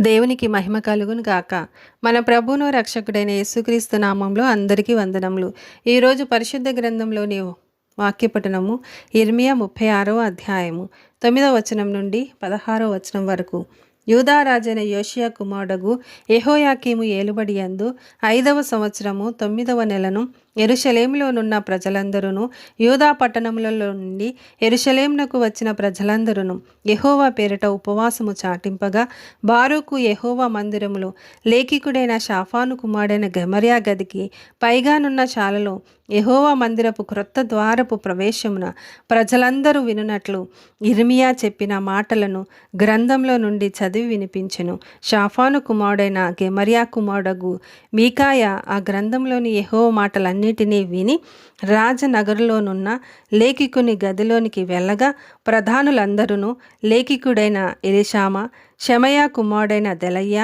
దేవునికి మహిమ కలుగును గాక. మన ప్రభును రక్షకుడైన యేసుక్రీస్తు నామంలో అందరికీ వందనములు. ఈరోజు పరిశుద్ధ గ్రంథంలోని వాక్యపఠనము ఇర్మియా ముప్పై ఆరో అధ్యాయము తొమ్మిదవ వచనం నుండి పదహారో వచనం వరకు. యూదారాజైన యోషియా కుమారుడగు ఎహోయాకీము ఏలుబడి అందు ఐదవ సంవత్సరము తొమ్మిదవ నెలను ఎరుషలేములోనున్న ప్రజలందరూ యూదా పట్టణములలో నుండి ఎరుషలేంనకు వచ్చిన ప్రజలందరూ యహోవా పేరిట ఉపవాసము చాటింపగా బారుకు యహోవా మందిరములో లేఖికుడైన షాఫాను కుమారుడైన గమర్యా గదికి పైగానున్న శాలలో యహోవా మందిరపు క్రొత్త ద్వారపు ప్రవేశమున ప్రజలందరూ వినునట్లు ఇర్మియా చెప్పిన మాటలను గ్రంథంలో నుండి చదివి వినిపించెను. షాఫాను కుమారుడైన గెమర్యా కుమారుడగు మీకాయ ఆ గ్రంథంలోని యహోవ మాటలన్నీ అన్నిటినీ విని రాజనగరులోనున్న లేఖికుని గదిలోనికి వెళ్ళగా ప్రధానులందరూ లేఖికుడైన ఎలిషామ శమయా కుమారుడైన దెలయ్య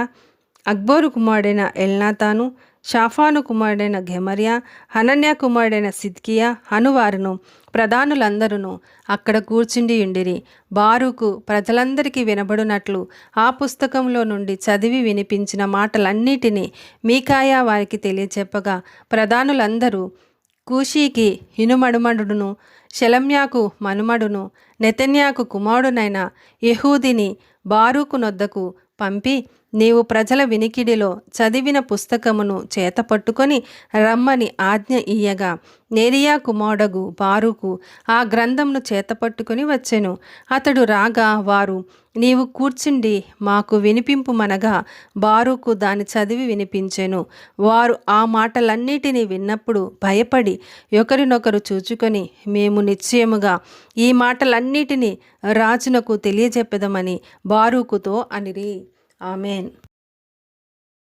అక్బోరు కుమారుడైన ఎల్నాతాను షాఫాను కుమారుడైన ఘెమరియా హనన్య కుమారుడైన సిద్కియా అనువారును ప్రధానులందరూ అక్కడ కూర్చుండి ఉండిరి బారుకు ప్రజలందరికీ వినబడినట్లు ఆ పుస్తకంలో నుండి చదివి వినిపించిన మాటలన్నిటినీ మీకాయా వారికి తెలియచెప్పగా ప్రధానులందరూ కూషీకి ఇనుమడుమడును శలమ్యాకు మనుమడును నెతన్యాకు కుమారుడునైన యహూదిని బారూకు నొద్దకు పంపి నీవు ప్రజల వినికిడిలో చదివిన పుస్తకమును చేతపట్టుకొని రమ్మని ఆజ్ఞ ఇయ్యగా. నేరియా కుమారుడగు బారుకు ఆ గ్రంథంను చేతపట్టుకుని వచ్చెను. అతడు రాగా వారు నీవు కూర్చుండి మాకు వినిపింపుమనగా బారుకు దాని చదివి వినిపించెను. వారు ఆ మాటలన్నిటినీ విన్నప్పుడు భయపడి ఒకరినొకరు చూచుకొని మేము నిశ్చయముగా ఈ మాటలన్నిటినీ రాజునకు తెలియజెప్పదమని బారూకుతో అనిరి. ஆமேன்